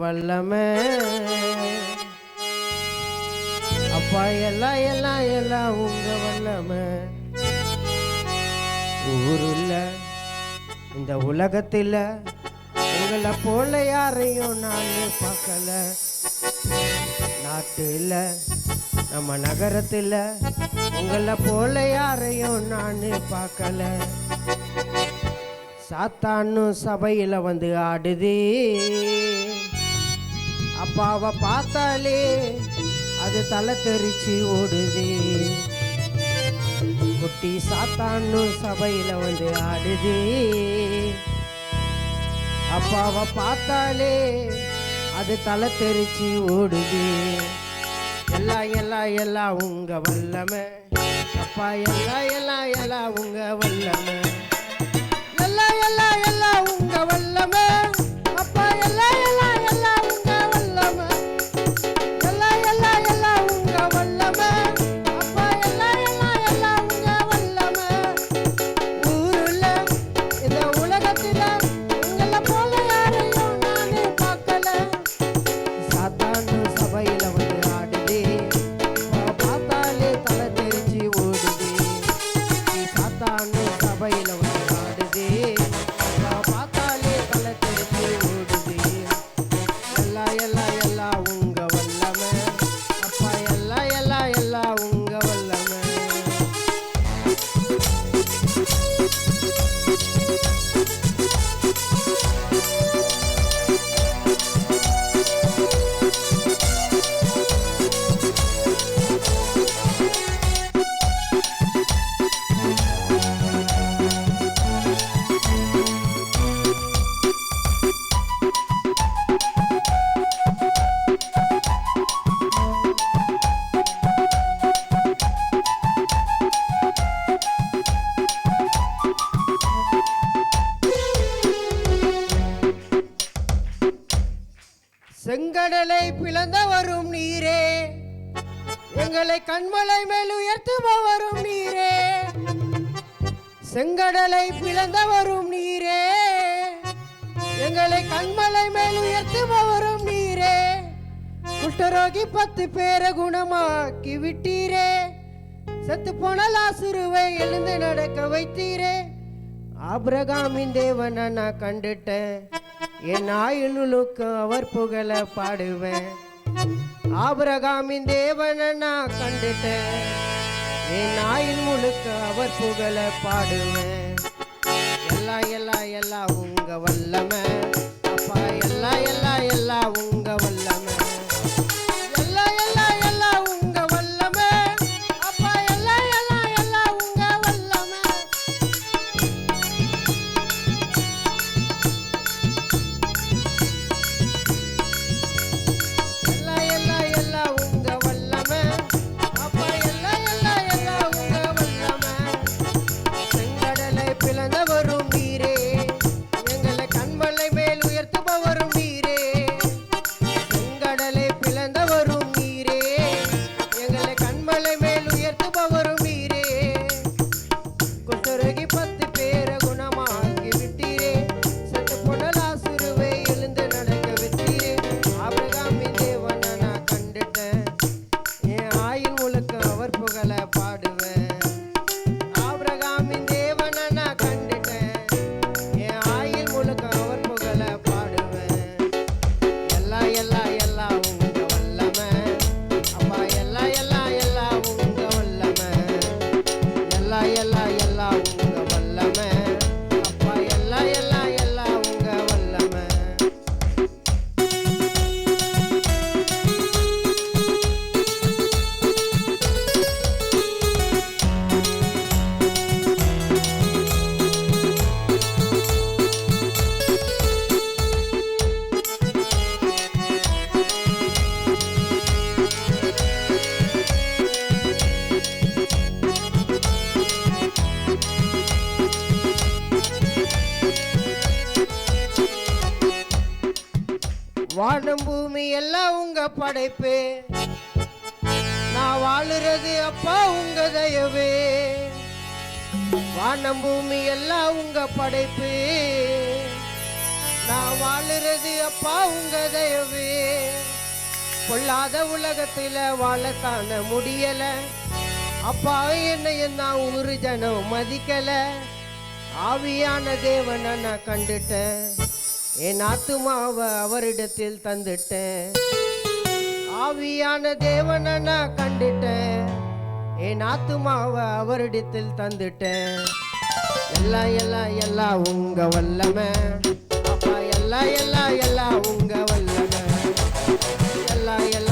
வல்லமே. அப்பா எல்லாம் எல்லாம் எல்லாம் உங்க வல்லமே. ஊருல இந்த உலகத்தில் உங்களை போல யாரையும் நான் பார்க்கல. நாட்டில் நம்ம நகரத்தில் உங்களை போல யாரையும் நான் பார்க்கல. சாத்தான்னு சபையில் வந்து ஆடுதே. அப்பாவை பார்த்தாலே அது தலை தெரிச்சு ஓடுது. குட்டி சாத்தான்னு சபையில் வந்து ஆடுது. அப்பாவை பார்த்தாலே அது தலை தெரிச்சு ஓடுது. எல்லாம் எல்லாம் எல்லாம் உங்க வல்லமை. அப்பா எல்லாம் எல்லாம் எல்லாம் உங்க வல்லமை. எல்லாம் எங்களை கண்மலை மேல் உயர்த்துபவரும் நீரே. செங்கடலை பிளந்தவரும் நீரே. எங்களை கண்மலை மேல் உயர்த்துபவரும் நீரே. குஷ்டரோகி பத்து பேரை குணமாக்கி விட்டீரே. செத்து போன லாசுருவை எழுந்து நடக்க வைத்தீரே. ஆபிரகாமின் தேவனை நான் கண்டுட்டேன் என் ஆயுளுக்கு அவர் புகழ பாடுவேன். ஆபரகாமின் தேவனை நான் கண்டுட்டேன். என் ஆயுள் முழுக்க அவர் புகழ பாடுவேன். எல்லாம் எல்லாம் எல்லாம் உங்க வல்லமை. வானம் பூமி எல்லாம் உங்க படைப்பு. நான் வாழுறது அப்பா உங்க தயவு. வானம் பூமி எல்லாம் உங்க படைப்பு. நான் வாழுறது அப்பா உங்க தயவு. பொல்லாத உலகத்துல வாழத்தான முடியல. அப்பா என்னைய நான் ஊரு ஜனம் மதிக்கல. ஆவியான தேவனை நான் கண்டுட்டேன். என் ஆத்துமாவை அவரிடத்தில் தந்துட்டேன். ஆவியான தேவனை நான் கண்டுட்டேன். என் ஆத்துமாவை அவரிடத்தில் தந்துட்டேன். எல்லாம் எல்லாம் எல்லாம் உங்க வல்லமை. அப்பா எல்லாம் எல்லாம் எல்லாம் உங்க வல்லமை. எல்லாம் எல்லாம் எல்லாம்